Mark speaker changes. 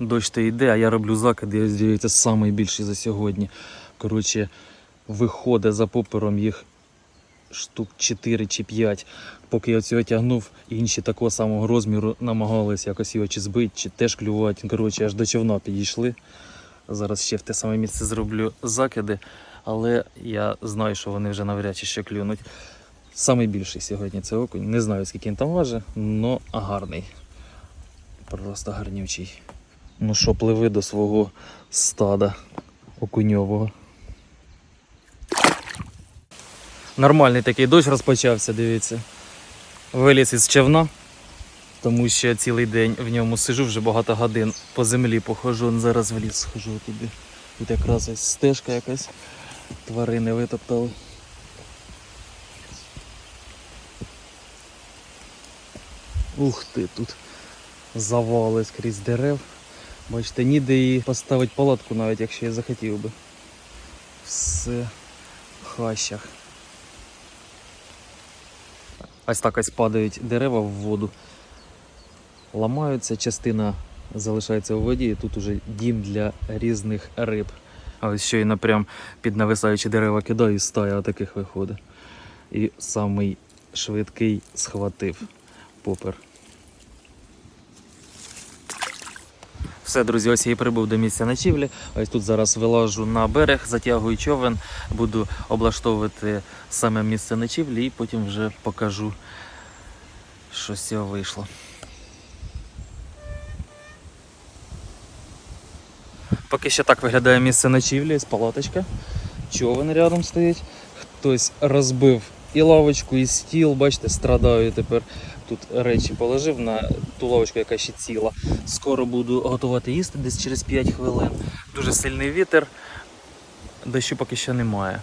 Speaker 1: Дощ то йде, а я роблю закиди, ось дивіться, найбільший за сьогодні. Коротше, виходить за попером їх штук 4 чи 5. Поки я цього тягнув, інші такого самого розміру намагались якось його чи збити, чи теж клювати. Коротше, аж до човна підійшли. Зараз ще в те саме місце зроблю закиди, але я знаю, що вони вже навряд чи ще клюнуть. Самий більший сьогодні це окунь. Не знаю, скільки він там важить, але гарний. Просто гарнючий. Ну що, пливи до свого стада окуньового. Нормальний такий дощ розпочався, дивіться. Виліз із човна, тому що цілий день в ньому сижу вже багато годин по землі похожу. Зараз в ліс схожу туди. Тут якраз ось стежка якась. Тварини витоптали. Ух ти, тут завали скрізь дерев. Бачите, ніде і поставити палатку навіть, якщо я захотів би. Все в хащах. Ось так ось падають дерева в воду, ламаються, частина залишається у воді, і тут уже дім для різних риб. А ось щойно прям під нависаючі дерева кидаю і стая таких виходить. І самий швидкий схватив попер. Все, друзі, ось я і прибув до місця ночівлі. Ось тут зараз вилажу на берег, затягую човен, буду облаштовувати саме місце ночівлі і потім вже покажу, що з цього вийшло. Поки що так виглядає місце ночівлі, ось палаточка. Човен рядом стоїть. Хтось розбив і лавочку, і стіл. Бачите, страдаю тепер. Тут речі положив на ту лавочку, яка ще ціла. Скоро буду готувати їсти десь через 5 хвилин. Дуже сильний вітер. Дощу поки що немає.